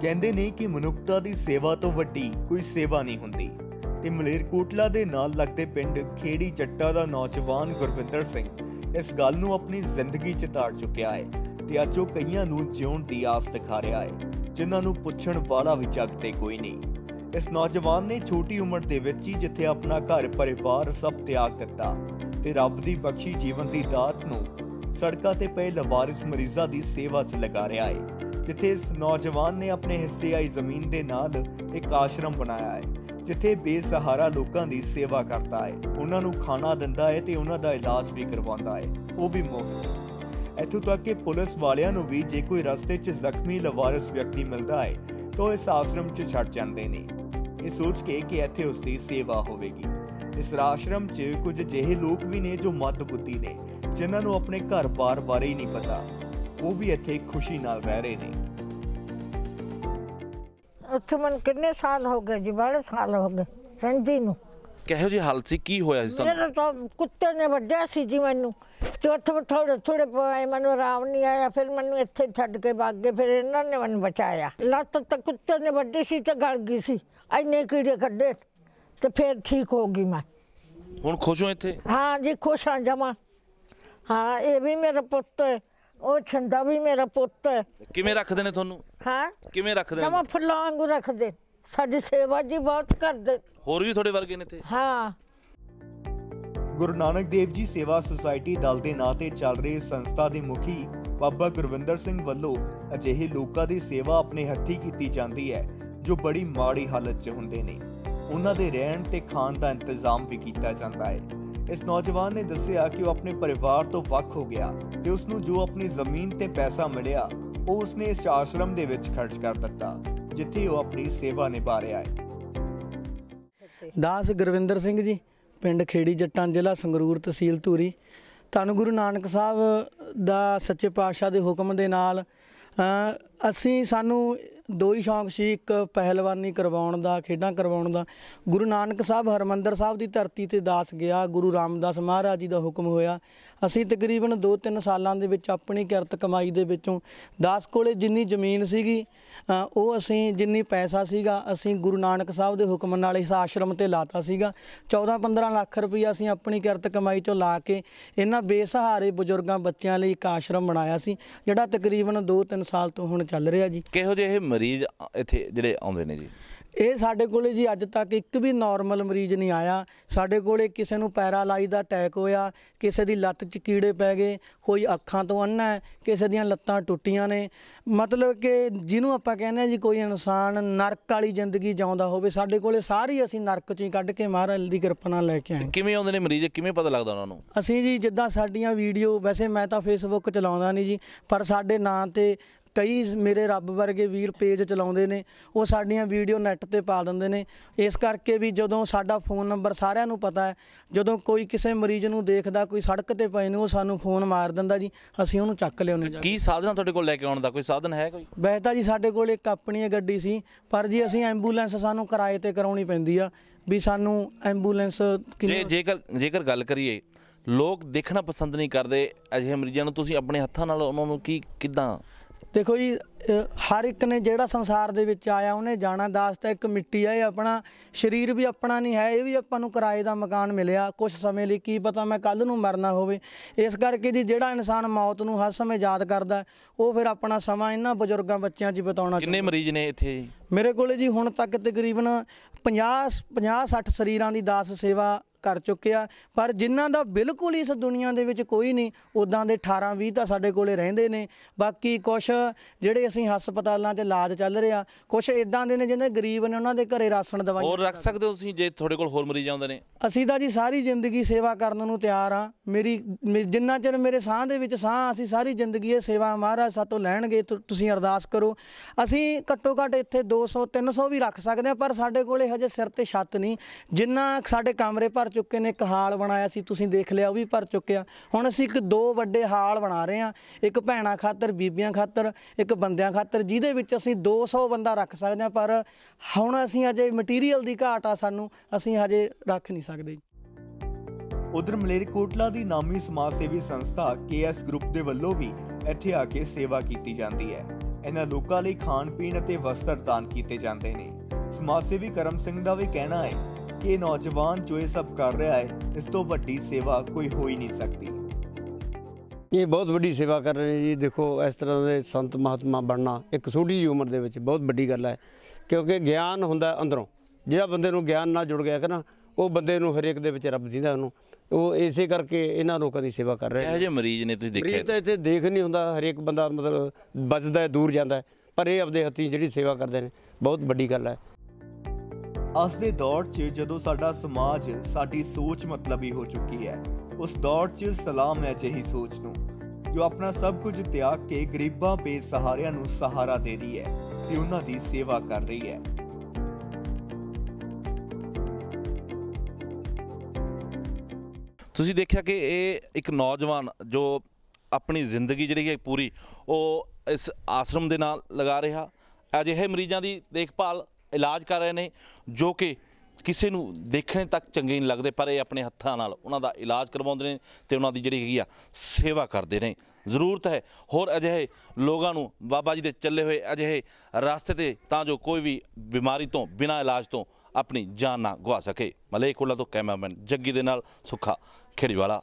ਕਹਿੰਦੇ ਨੇ ਕਿ ਮਨੁੱਖਤਾ ਦੀ ਸੇਵਾ ਤੋਂ ਵੱਡੀ ਕੋਈ ਸੇਵਾ ਨਹੀਂ ਹੁੰਦੀ। ਤੇ ਮਲੇਰਕੋਟਲਾ ਦੇ ਨਾਲ ਲੱਗਦੇ ਪਿੰਡ ਖੇੜੀ ਚੱਟਾ ਦਾ ਨੌਜਵਾਨ ਗੁਰਵਿੰਦਰ ਸਿੰਘ ਇਸ ਗੱਲ ਨੂੰ ਆਪਣੀ ਜ਼ਿੰਦਗੀ 'ਚ ਤਾੜ ਚੁੱਕਿਆ ਹੈ ਤੇ ਅੱਜ ਉਹ ਕਈਆਂ ਨੂੰ ਜਿਉਣ ਦੀ ਆਸ ਦਿਖਾ ਰਿਹਾ ਹੈ, ਜਿਨ੍ਹਾਂ ਨੂੰ ਪੁੱਛਣ ਵਾਲਾ ਵੀ ਜੱਗ ਤੇ ਕੋਈ ਨਹੀਂ। ਇਸ ਨੌਜਵਾਨ ਨੇ ਛੋਟੀ ਉਮਰ ਦੇ ਵਿੱਚ ਹੀ ਜਿੱਥੇ ਆਪਣਾ ਘਰ ਪਰਿਵਾਰ ਸਭ ਤਿਆਗ ਦਿੱਤਾ ਤੇ ਰੱਬ ਦੀ ਬਖਸ਼ੀ ਜੀਵਨ ਦੀ ਦਾਤ ਨੂੰ ਸੜਕਾਂ ਤੇ ਪਏ ਲਵਾਰਿਸ ਮਰੀਜ਼ਾਂ ਦੀ ਸੇਵਾ 'ਚ ਲਗਾ ਰਿਹਾ ਹੈ। ਜਿੱਥੇ ਇਸ ਨੌਜਵਾਨ ਨੇ ਆਪਣੇ ਹਿੱਸੇ ਆਈ ਜ਼ਮੀਨ ਦੇ ਨਾਲ ਇੱਕ ਆਸ਼ਰਮ ਬਣਾਇਆ ਹੈ, ਜਿੱਥੇ ਬੇਸਹਾਰਾ ਲੋਕਾਂ ਦੀ ਸੇਵਾ ਕਰਦਾ ਹੈ। ਉਹਨਾਂ ਨੂੰ ਖਾਣਾ ਦਿੰਦਾ ਹੈ ਤੇ ਉਹਨਾਂ ਦਾ ਇਲਾਜ ਵੀ ਕਰਵਾਉਂਦਾ ਹੈ। ਉਹ ਵੀ ਮੁਫਤ ਇੱਥੋਂ ਤੱਕ ਕਿ ਪੁਲਿਸ ਵਾਲਿਆਂ ਨੂੰ ਵੀ ਜੇ ਕੋਈ ਰਸਤੇ 'ਚ ਜ਼ਖਮੀ ਲਵਾਰਿਸ ਵਿਅਕਤੀ ਮਿਲਦਾ ਹੈ, ਤਾਂ ਉਹ ਇਸ ਆਸ਼ਰਮ 'ਚ ਛੱਡ ਜਾਂਦੇ ਨੇ। ਇਹ ਸੋਚ ਕੇ ਕਿ ਇੱਥੇ ਉਸ ਦੀ ਸੇਵਾ ਹੋਵੇਗੀ। ਇਸ ਆਸ਼ਰਮ 'ਚ ਕੁਝ ਅਜਿਹੇ ਲੋਕ ਵੀ ਨੇ ਜੋ ਮੱਦਬੁੱਧੀ ਨੇ, ਜਿਨ੍ਹਾਂ ਨੂੰ ਆਪਣੇ ਘਰ-ਬਾਰ ਬਾਰੇ ਹੀ ਨਹੀਂ ਪਤਾ। ਉਹ ਵੀ ਇੱਥੇ ਖੁਸ਼ੀ ਨਾਲ ਰਹਿ ਰਹੇ ਨੇ। ਉੱਥੇ ਮਨ ਕਿੰਨੇ ਸਾਲ ਹੋ ਗਏ ਜੀ ਬੜੇ ਸਾਲ ਹੋ ਗਏ ਰਹਿੰਦੀ ਨੂੰ। ਕਿਹੋ ਜਿਹੀ ਹਾਲਤ ਸੀ? ਕੀ ਹੋਇਆ ਸੀ ਤੁਹਾਨੂੰ? ਮੇਰਾ ਤਾਂ ਕੁੱਤੇ ਨੇ ਵੱਢਿਆ ਸੀ ਜੀ ਮੈਨੂੰ। ਤੇ ਉੱਥੇ ਮੈਂ ਥੋੜੇ ਥੋੜੇ ਪਏ ਮੈਨੂੰ ਆਰਾਮ ਨਹੀਂ ਆਇਆ ਫਿਰ ਮੈਨੂੰ ਇੱਥੇ ਛੱਡ ਕੇ ਭੱਗ ਗਏ ਫਿਰ ਇਹਨਾਂ ਨੇ ਮੈਨੂੰ ਬਚਾਇਆ। ਲੱਤ ਤਾਂ ਕੁੱਤੇ ਨੇ ਵੱਢੀ ਸੀ ਤੇ ਗਲ ਗਈ ਸੀ ਐਨੇ ਕੀੜੇ ਕੱਢੇ ਤੇ ਫਿਰ ਠੀਕ ਹੋ ਗਈ ਮੈਂ। ਹੁਣ ਖੁਸ਼ ਹੋ ਇੱਥੇ? ਹਾਂ ਜੀ ਖੁਸ਼ ਹਾਂ ਜਮਾ। ਹਾਂ ਇਹ ਵੀ ਮੇਰਾ ਪੁੱਤ ਹੈ। ਉਹ ਛੰਦਾ ਵੀ ਮੇਰਾ ਪੁੱਤ ਹੈ। ਕਿਵੇਂ ਰੱਖਦੇ ਨੇ ਤੁਹਾਨੂੰ? ਹਾਂ? ਕਿਵੇਂ ਰੱਖਦੇ ਜਮਾ ਨੇ? ਫੁੱਲਾਂ ਵਾਂਗੂ ਰੱਖਦੇ। ਸਾਡੀ ਸੇਵਾ ਜੀ ਬਹੁਤ ਕਰਦੇ। ਹੋਰ ਵੀ ਤੁਹਾਡੇ ਵਰਗੇ ਨੇ ਇੱਥੇ? ਹਾਂ। ਗੁਰੂ ਨਾਨਕ ਦੇਵ ਜੀ ਸੇਵਾ ਸੁਸਾਇਟੀ ਦਲ ਦੇ ਨਾਂ ਤੇ ਚੱਲ ਰਹੀ ਸੰਸਥਾ ਦੇ ਮੁਖੀ ਬਾਬਾ ਗੁਰਵਿੰਦਰ ਸਿੰਘ ਵੱਲੋਂ ਅਜਿਹੇ ਲੋਕਾਂ ਦੀ ਸੇਵਾ ਆਪਣੇ ਹੱਥੀਂ ਕੀਤੀ ਜਾਂਦੀ ਹੈ ਜੋ ਬੜੀ ਮਾੜੀ ਹਾਲਤ 'ਚ ਹੁੰਦੇ ਨੇ। ਉਹਨਾਂ ਦੇ ਰਹਿਣ ਤੇ ਖਾਣ ਦਾ ਇੰਤਜ਼ਾਮ ਵੀ ਕੀਤਾ ਜਾਂਦਾ ਹੈ। ਇਸ ਨੌਜਵਾਨ ਨੇ ਦੱਸਿਆ ਕਿ ਉਹ ਆਪਣੇ ਪਰਿਵਾਰ ਤੋਂ ਵੱਖ ਹੋ ਗਿਆ ਤੇ ਉਸ ਨੂੰ ਜੋ ਆਪਣੀ ਜ਼ਮੀਨ ਤੇ ਪੈਸਾ ਮਿਲਿਆ, ਉਹ ਉਸਨੇ ਇਸ ਆਸ਼ਰਮ ਦੇ ਵਿੱਚ ਖਰਚ ਕਰ ਦਿੱਤਾ, ਜਿੱਥੇ ਉਹ ਆਪਣੀ ਸੇਵਾ ਨਿਭਾ ਰਿਹਾ ਹੈ। ਦਾਸ ਗੁਰਵਿੰਦਰ ਸਿੰਘ ਜੀ, ਪਿੰਡ ਖੇੜੀ ਜੱਟਾਂ ਜ਼ਿਲ੍ਹਾ ਸੰਗਰੂਰ ਤਹਿਸੀਲ ਧੂਰੀ। ਧੰਨ ਗੁਰੂ ਨਾਨਕ ਸਾਹਿਬ ਦਾ ਸੱਚੇ ਪਾਤਸ਼ਾਹ ਦੇ ਹੁਕਮ ਦੇ ਨਾਲ ਅਸੀਂ ਸਾਨੂੰ ਦੋ ਹੀ ਸ਼ੌਂਕ ਸੀ, ਇੱਕ ਪਹਿਲਵਾਨੀ ਕਰਵਾਉਣ ਦਾ, ਖੇਡਾਂ ਕਰਵਾਉਣ ਦਾ। ਗੁਰੂ ਨਾਨਕ ਸਾਹਿਬ ਹਰਮੰਦਰ ਸਾਹਿਬ ਦੀ ਧਰਤੀ ਤੇ ਦਾਸ ਗਿਆ, ਗੁਰੂ ਰਾਮਦਾਸ ਮਹਾਰਾਜ ਜੀ ਦਾ ਹੁਕਮ ਹੋਇਆ। ਅਸੀਂ ਤਕਰੀਬਨ 2-3 ਸਾਲਾਂ ਦੇ ਵਿੱਚ ਆਪਣੀ ਕਿਰਤ ਕਮਾਈ ਦੇ ਵਿੱਚੋਂ ਦਾਸ ਕੋਲੇ ਜਿੰਨੀ ਜ਼ਮੀਨ ਸੀਗੀ ਉਹ ਅਸੀਂ ਜਿੰਨੀ ਪੈਸਾ ਸੀਗਾ, ਅਸੀਂ ਗੁਰੂ ਨਾਨਕ ਸਾਹਿਬ ਦੇ ਹੁਕਮ ਨਾਲ ਇਸ ਆਸ਼ਰਮ ਤੇ ਲਾਤਾ ਸੀਗਾ। 14-15 ਲੱਖ ਰੁਪਈਆ ਅਸੀਂ ਆਪਣੀ ਕਿਰਤ ਕਮਾਈ ਚੋਂ ਲਾ ਕੇ ਇਹਨਾਂ ਬੇਸਹਾਰੇ ਬਜ਼ੁਰਗਾਂ ਬੱਚਿਆਂ ਲਈ ਇੱਕ ਆਸ਼ਰਮ ਬਣਾਇਆ ਸੀ, ਜਿਹੜਾ ਤਕਰੀਬਨ 2-3 ਸਾਲ ਤੋਂ ਹੁਣ ਚੱਲ ਰਿਹਾ ਜੀ। ਕਿਹੋ ਜਿਹੇ ਮਰੀਜ਼ ਇੱਥੇ ਜਿਹੜੇ ਆਉਂਦੇ ਨੇ ਜੀ? ਇਹ ਸਾਡੇ ਕੋਲੇ ਜੀ ਅੱਜ ਤੱਕ ਇੱਕ ਵੀ ਨਾਰਮਲ ਮਰੀਜ਼ ਨਹੀਂ ਆਇਆ। ਸਾਡੇ ਕੋਲੇ ਕਿਸੇ ਨੂੰ ਪੈਰਾਲਾਈਜ਼ ਦਾ ਅਟੈਕ ਹੋਇਆ ਕਿਸੇ ਦੀ ਲੱਤ 'ਚ ਕੀੜੇ ਪੈ ਗਏ ਕੋਈ ਅੱਖਾਂ ਤੋਂ ਅੰਨਾ ਕਿਸੇ ਦੀਆਂ ਲੱਤਾਂ ਟੁੱਟੀਆਂ ਨੇ। ਮਤਲਬ ਕਿ ਜਿਹਨੂੰ ਆਪਾਂ ਕਹਿੰਦੇ ਆ ਜੀ ਕੋਈ ਇਨਸਾਨ ਨਰਕ ਵਾਲੀ ਜ਼ਿੰਦਗੀ ਜਿਉਂਦਾ ਹੋਵੇ ਸਾਡੇ ਕੋਲੇ ਸਾਰੀ ਅਸੀਂ ਨਰਕ 'ਚੋਂ ਹੀ ਕੱਢ ਕੇ ਮਹਾਰਾਜ ਦੀ ਕਿਰਪਾ ਨਾਲ ਲੈ ਕੇ ਆਏ। ਕਿਵੇਂ ਆਉਂਦੇ ਨੇ ਮਰੀਜ਼? ਕਿਵੇਂ ਪਤਾ ਲੱਗਦਾ ਉਹਨਾਂ ਨੂੰ? ਅਸੀਂ ਜੀ ਜਿੱਦਾਂ ਸਾਡੀਆਂ ਵੀਡੀਓ ਵੈਸੇ ਮੈਂ ਤਾਂ ਫੇਸਬੁੱਕ ਚਲਾਉਂਦਾ ਨਹੀਂ ਜੀ ਪਰ ਸਾਡੇ ਨਾਂ ਤੇ ਕਈ ਮੇਰੇ ਰੱਬ ਵਰਗੇ ਵੀਰ ਪੇਜ ਚਲਾਉਂਦੇ ਨੇ ਉਹ ਸਾਡੀਆਂ ਵੀਡੀਓ ਨੈੱਟ ਤੇ ਪਾ ਦਿੰਦੇ ਨੇ। ਇਸ ਕਰਕੇ ਵੀ ਜਦੋਂ ਸਾਡਾ ਫੋਨ ਨੰਬਰ ਸਾਰਿਆਂ ਨੂੰ ਪਤਾ ਹੈ ਜਦੋਂ ਕੋਈ ਕਿਸੇ ਮਰੀਜ਼ ਨੂੰ ਦੇਖਦਾ ਕੋਈ ਸੜਕ ਤੇ ਪਏ ਨੇ ਉਹ ਸਾਨੂੰ ਫੋਨ ਮਾਰ ਦਿੰਦਾ ਜੀ ਅਸੀਂ ਉਹਨੂੰ ਚੱਕ ਲਿਆਉਂਦੇ ਜਾ ਕੇ। ਸਾਧਨ ਤੁਹਾਡੇ ਕੋਲ ਲੈ ਕੇ ਆਉਣ ਦਾ? ਕੋਈ ਸਾਧਨ ਹੈ ਕੋਈ? ਵੈਸੇ ਤਾਂ ਜੀ ਸਾਡੇ ਕੋਲ ਇੱਕ ਆਪਣੀ ਗੱਡੀ ਸੀ ਪਰ ਜੀ ਅਸੀਂ ਐਂਬੂਲੈਂਸ ਸਾਨੂੰ ਕਿਰਾਏ ਤੇ ਕਰਾਉਣੀ ਪੈਂਦੀ ਆ ਵੀ ਸਾਨੂੰ ਐਂਬੂਲੈਂਸ ਜੇ ਜੇਕਰ ਜੇਕਰ ਗੱਲ ਕਰੀਏ ਲੋਕ ਦੇਖਣਾ ਪਸੰਦ ਨਹੀਂ ਕਰਦੇ ਅਜਿਹੇ ਮਰੀਜ਼ਾਂ ਨੂੰ ਤੁਸੀਂ ਆਪਣੇ ਹੱਥਾਂ ਨਾਲ ਉਹਨਾਂ ਨੂੰ ਕੀ ਕਿਦਾਂ ਦੇਖੋ ਜੀ ਹਰ ਇੱਕ ਨੇ ਜਿਹੜਾ ਸੰਸਾਰ ਦੇ ਵਿੱਚ ਆਇਆ ਉਹਨੇ ਜਾਣਾ ਦਾਸ ਤਾਂ ਇੱਕ ਮਿੱਟੀ ਆ ਇਹ ਆਪਣਾ ਸਰੀਰ ਵੀ ਆਪਣਾ ਨਹੀਂ ਹੈ ਇਹ ਵੀ ਆਪਾਂ ਨੂੰ ਕਿਰਾਏ ਦਾ ਮਕਾਨ ਮਿਲਿਆ ਕੁਝ ਸਮੇਂ ਲਈ ਕੀ ਪਤਾ ਮੈਂ ਕੱਲ ਨੂੰ ਮਰਨਾ ਹੋਵੇ। ਇਸ ਕਰਕੇ ਜੀ ਜਿਹੜਾ ਇਨਸਾਨ ਮੌਤ ਨੂੰ ਹਰ ਸਮੇਂ ਯਾਦ ਕਰਦਾ ਉਹ ਫਿਰ ਆਪਣਾ ਸਮਾਂ ਇਹਨਾਂ ਬਜ਼ੁਰਗਾਂ ਬੱਚਿਆਂ 'ਚ ਬਿਤਾਉਣਾ ਕਿੰਨੇ ਮਰੀਜ਼ ਨੇ ਇੱਥੇ ਜੀ? ਮੇਰੇ ਕੋਲੇ ਜੀ ਹੁਣ ਤੱਕ ਤਕਰੀਬਨ 50 50 60 ਸਰੀਰਾਂ ਦੀ ਦਾਸ ਸੇਵਾ ਕਰ ਚੁੱਕੇ ਆ ਪਰ ਜਿਨ੍ਹਾਂ ਦਾ ਬਿਲਕੁਲ ਇਸ ਦੁਨੀਆ ਦੇ ਵਿੱਚ ਕੋਈ ਨਹੀਂ ਉਦਾਂ ਦੇ 18 20 ਤਾਂ ਸਾਡੇ ਕੋਲੇ ਰਹਿੰਦੇ ਨੇ। ਬਾਕੀ ਕੁਝ ਜਿਹੜੇ ਅਸੀਂ ਹਸਪਤਾਲਾਂ 'ਚ ਇਲਾਜ ਚੱਲ ਰਿਹਾ। ਕੁਝ ਇਦਾਂ ਦੇ ਨੇ ਜਿਹਨੇ ਗਰੀਬ ਨੇ ਉਹਨਾਂ ਦੇ ਘਰੇ ਰਾਸ਼ਨ ਦਵਾਈ ਹੋਰ ਰੱਖ ਸਕਦੇ ਹੋ ਤੁਸੀਂ ਜੇ ਤੁਹਾਡੇ ਕੋਲ ਹੋਰ ਮਰੀਜ਼ ਆਉਂਦੇ ਨੇ? ਅਸੀਂ ਤਾਂ ਜੀ ਸਾਰੀ ਜ਼ਿੰਦਗੀ ਸੇਵਾ ਕਰਨ ਨੂੰ ਤਿਆਰ ਆ ਮੇਰੀ ਮੇ- ਜਿੰਨਾ ਚਿਰ ਮੇਰੇ ਸਾਹ ਦੇ ਵਿੱਚ ਸਾਹ ਅਸੀਂ ਸਾਰੀ ਜ਼ਿੰਦਗੀ ਇਹ ਸੇਵਾ ਮਹਾਰਾਜ ਸਾਤੋਂ ਲੈਣਗੇ। ਤੁ- ਤੁਸੀਂ ਅਰਦਾਸ ਕਰੋ। ਅਸੀਂ ਘੱਟੋ ਘੱਟ ਇੱਥੇ 200 300 ਵੀ ਰੱਖ ਸਕਦੇ ਆ ਪਰ ਸਾਡੇ ਕੋਲੇ ਹਜੇ ਸਿਰ ਤੇ ਛੱਤ ਨਹੀਂ। ਜਿੰਨਾ ਸਾਡੇ ਕਮਰੇ ਭਰ ਚੁੱਕੇ ਨੇ ਇੱਕ ਹਾਲ ਬਣਾਇਆ ਸੀ ਤੁਸੀਂ ਦੇਖ ਲਿਆ ਉਹ ਵੀ ਭਰ ਚੁੱਕਿਆ। ਹੁਣ ਅਸੀਂ ਇੱਕ ਦੋ ਵੱਡੇ ਹਾਲ ਬਣਾ ਰਹੇ ਆ ਇੱਕ ਭੈਣਾ ਖਾਤਰ ਬੀਬੀਆਂ ਖਾਤਰ ਇੱਕ ਬੰਦਿਆਂ ਖਾਤਰ ਜਿਹਦੇ ਵਿੱਚ ਅਸੀਂ 200 ਬੰਦਾ ਰੱਖ ਸਕਦੇ ਹਾਂ, ਪਰ ਹੁਣ ਅਸੀਂ ਅਜੇ ਮਟੀਰੀਅਲ ਦੀ ਘਾਟ ਆ ਸਾਨੂੰ, ਅਸੀਂ ਹਜੇ ਰੱਖ ਨਹੀਂ ਸਕਦੇ। ਉਧਰ ਮਲੇਰਕੋਟਲਾ ਦੀ ਨਾਮੀ ਸਮਾਜ ਸੇਵੀ ਸੰਸਥਾ ਕੇਐਸ ਗਰੁੱਪ ਦੇ ਵੱਲੋਂ ਵੀ ਇੱਥੇ ਆ ਕੇ ਸੇਵਾ ਕੀਤੀ ਜਾਂਦੀ ਹੈ। ਇਹਨਾਂ ਲੋਕਾਂ ਲਈ ਖਾਣ ਪੀਣ ਅਤੇ ਵਸਤਰ ਦਾਨ ਕੀਤੇ ਜਾਂਦੇ ਨੇ। ਸਮਾਜ ਸੇਵੀ ਕਰਮ ਸਿੰਘ ਦਾ ਵੀ ਕਹਿਣਾ ਹੈ ਕਿ ਨੌਜਵਾਨ ਜੋ ਇਹ ਸਭ ਕਰ ਰਿਹਾ ਹੈ, ਇਸ ਤੋਂ ਵੱਡੀ ਸੇਵਾ ਕੋਈ ਹੋ ਹੀ ਨਹੀਂ ਸਕਦੀ। ਇਹ ਬਹੁਤ ਵੱਡੀ ਸੇਵਾ ਕਰ ਰਹੇ ਨੇ ਜੀ। ਦੇਖੋ ਇਸ ਤਰ੍ਹਾਂ ਦੇ ਸੰਤ ਮਹਾਤਮਾ ਬਣਨਾ ਇੱਕ ਛੋਟੀ ਜਿਹੀ ਉਮਰ ਦੇ ਵਿੱਚ ਬਹੁਤ ਵੱਡੀ ਗੱਲ ਹੈ ਕਿਉਂਕਿ ਗਿਆਨ ਹੁੰਦਾ ਅੰਦਰੋਂ। ਜਿਹੜਾ ਬੰਦੇ ਨੂੰ ਗਿਆਨ ਨਾਲ ਜੁੜ ਗਿਆ ਕਿ ਨਾ ਉਹ ਬੰਦੇ ਨੂੰ ਹਰੇਕ ਦੇ ਵਿੱਚ ਰੱਬ ਦਿੰਦਾ ਉਹਨੂੰ। ਉਹ ਇਸੇ ਕਰਕੇ ਇਹਨਾਂ ਲੋਕਾਂ ਦੀ ਸੇਵਾ ਕਰ ਰਹੇ ਇਹੋ ਨੇ ਜਿਹੇ ਮਰੀਜ਼ ਨੇ ਤੁਸੀਂ ਮਰੀਜ਼ ਦੇਖਿਆ ਤਾਂ ਇੱਥੇ ਦੇਖ ਨਹੀਂ ਹੁੰਦਾ ਹਰੇਕ ਬੰਦਾ ਮਤਲਬ ਬਚਦਾ ਦੂਰ ਜਾਂਦਾ ਪਰ ਇਹ ਆਪਦੇ ਹੱਥੀਂ ਜਿਹੜੀ ਸੇਵਾ ਕਰਦੇ ਨੇ ਬਹੁਤ ਵੱਡੀ ਗੱਲ ਹੈ। ਅੱਜ ਦੇ ਦੌਰ 'ਚ ਜਦੋਂ ਸਾਡਾ ਸਮਾਜ, ਸਾਡੀ ਸੋਚ ਮਤਲਬੀ ਹੋ ਚੁੱਕੀ ਹੈ, ਉਸ ਦੌਰ 'ਚ ਸਲਾਮ ਹੈ ਜਿਹੀ ਸੋਚ ਨੂੰ, ਜੋ ਆਪਣਾ ਸਭ ਕੁਝ ਤਿਆਗ ਕੇ ਗਰੀਬਾਂ ਬੇਸਹਾਰਿਆਂ ਨੂੰ ਸਹਾਰਾ ਦੇ ਰਹੀ ਹੈ ਤੇ ਉਹਨਾਂ ਦੀ ਸੇਵਾ ਕਰ ਰਹੀ ਹੈ। ਤੁਸੀਂ ਦੇਖਿਆ ਕਿ ਇਹ ਇੱਕ ਨੌਜਵਾਨ ਜੋ ਆਪਣੀ ਜ਼ਿੰਦਗੀ ਜਿਹੜੀ ਹੈ ਪੂਰੀ, ਉਹ ਇਸ ਆਸ਼ਰਮ ਦੇ ਨਾਲ ਲਗਾ ਰਿਹਾ। ਅਜਿਹੇ ਮਰੀਜ਼ਾਂ ਦੀ ਦੇਖਭਾਲ ਇਲਾਜ ਕਰ ਰਹੇ ਨੇ, ਜੋ ਕਿ ਕਿਸੇ ਨੂੰ ਦੇਖਣ ਤੱਕ ਚੰਗੇ ਨਹੀਂ ਲੱਗਦੇ, ਪਰ ਇਹ ਆਪਣੇ ਹੱਥਾਂ ਨਾਲ ਉਹਨਾਂ ਦਾ ਇਲਾਜ ਕਰਵਾਉਂਦੇ ਨੇ ਤੇ ਉਹਨਾਂ ਦੀ ਜਿਹੜੀ ਹੈਗੀ ਆ ਸੇਵਾ ਕਰਦੇ ਨੇ। ਜ਼ਰੂਰਤ ਹੈ, ਹੋਰ ਅਜਿਹੇ ਲੋਕਾਂ ਨੂੰ ਬਾਬਾ ਜੀ ਦੇ ਚੱਲੇ ਹੋਏ ਅਜਿਹੇ ਰਸਤੇ ਤੇ ਤਾਂ ਜੋ ਕੋਈ ਵੀ ਬਿਮਾਰੀ ਤੋਂ ਬਿਨਾਂ ਇਲਾਜ ਤੋਂ ਆਪਣੀ ਜਾਨ ਨਾ ਗਵਾ ਸਕੇ। ਮਲੇਕੁਲਾ ਤੋਂ ਕੈਮਰਾਮੈਨ ਜੱਗੀ ਦੇ ਨਾਲ ਸੁੱਖਾ ਖੇੜੀਵਾਲਾ।